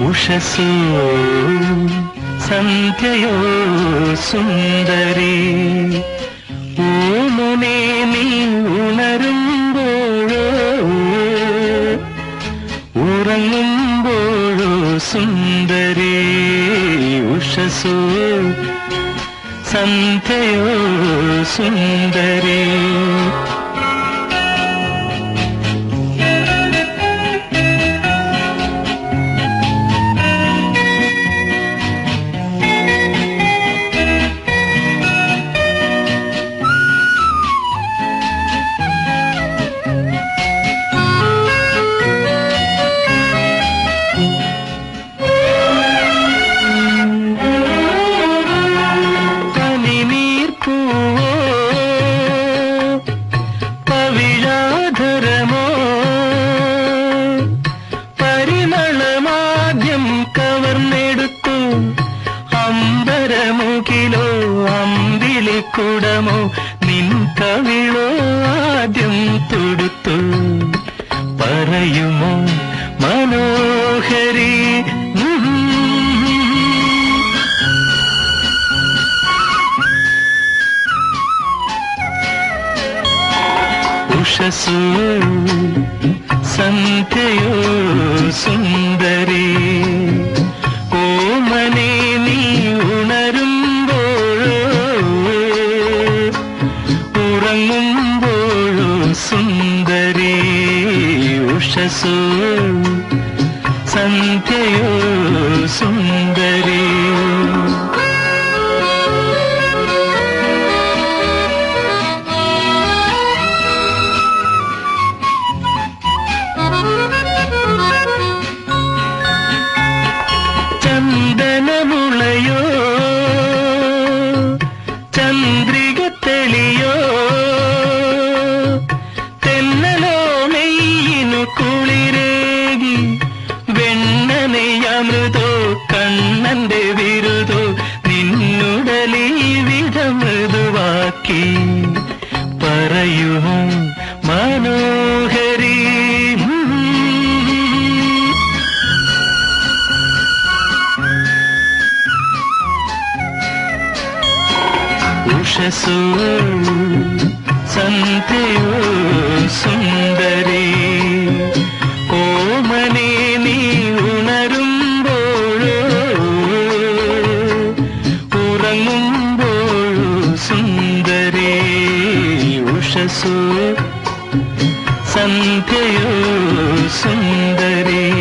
ഉഷസോ സന്ധ്യയോ സുന്ദരി ഊമുനെ നീ ഉണരുമ്പോഴോ ഉറങ്ങുമ്പോഴോ സുന്ദരി ഉഷസോ സന്ധ്യയോ സുന്ദരി അമ്പരമുകിലോ അമ്പിളിക്കുടമോ നിൻ കവിളോ ആദ്യം തൊടുത്തു. പറയുമോ മനോഹരി ഉഷസു സന്ധ്യയോ സുന്ദരി ഉഷസോ സന്ധ്യയോ സുന്ദരി ചന്ദനമുളയോ ചന്ദ്രിക യശസോ സന്ധ്യയോ സുന്ദരി. ഓമനെ നീ ഉണരുമ്പോഴോ ഉറങ്ങുമ്പോഴോ സുന്ദരി. ഉഷസോ സന്ധ്യയോ സുന്ദരി.